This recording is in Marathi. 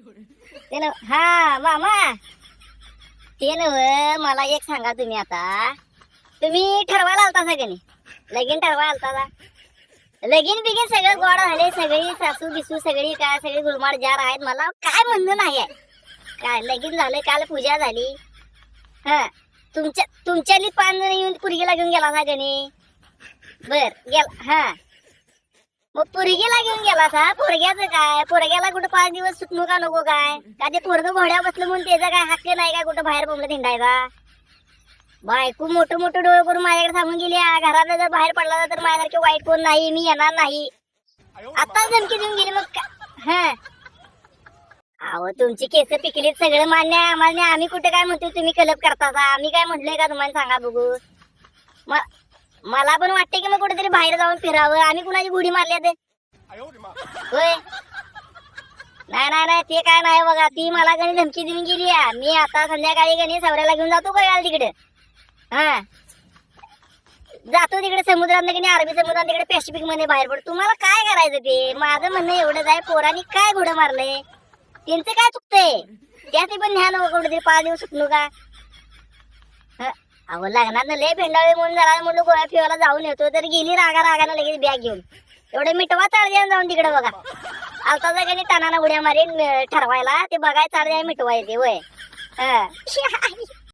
त्यानं हा मामा. ते नव मला एक सांगा तुम्ही आता. तुम्ही ठरवायला आलता सगळ्यांनी लगीन ठरवायला आलता का? लगीन बिगीन सगळं गोड झाले सगळी सासू बिसू सगळी काय सगळी गुलमाड जार आहेत. मला काय म्हणणं नाही आहे काय लगीन झालं काल पूजा झाली. हा तुमच्या तुमच्याली पान येऊन पुरगीला घेऊन गेला का गणी बर गेला हा. मग पोरगीला घेऊन गेला सा पोरग्याचं काय? पोरग्याला कुठं पाच दिवस सुटणू का नको काय? का ते पोरग घोड्या बसलं म्हणून त्याचा काय हक्क नाही का कुठं बाहेर बोंबलं हिंडायचा? बायको मोठं मोठं डोळे करून माझ्याकडे सांगून गेली घरात घराला जर बाहेर पडला तर माझ्यासारखे वाईट कोण नाही मी येणार नाही. आता धमकी देऊन गेली मग हा. अहो तुमची केस पिकलीत सगळं मान्य आहे आम्हाला. आम्ही कुठे काय म्हणतो तुम्ही कलप करता का आम्ही काय म्हटलंय का तुम्हाला सांगा बघू. मग मला पण वाटते की मग कुठेतरी बाहेर जाऊन फिरावं. आम्ही कुणाची गुढी मारली ते होय. नाही नाही नाही ते काय नाही बघा. ती मला कधी धमकी देऊन गेली आहे. मी आता संध्याकाळी कधी सवऱ्याला घेऊन जातो का याल तिकडे? हा. जातो तिकडे समुद्रात नाही अरबी समुद्रात तिकडे पॅसिफिकमध्ये बाहेर पडतो तुम्हाला काय करायचं ते? माझं म्हणणं एवढंच आहे पोरांनी काय घोडं मारलंय? त्यांचं काय चुकतंय? त्यात पण ध्यान हवं कुठेतरी. पाच दिवस सुटलो का? अहो लग्नात लय भेंडाळे म्हणून झाला. म्हणलं गोळ्या फिवायला जाऊन येतो. तर गेली रागा रागानं लगेच बॅग घेऊन. एवढे मिटवा चाळ जाऊन तिकडे बघा. आलता जागा टाणाना उड्या मारीन ठरवायला ते बघाय चाळ येते वय हं.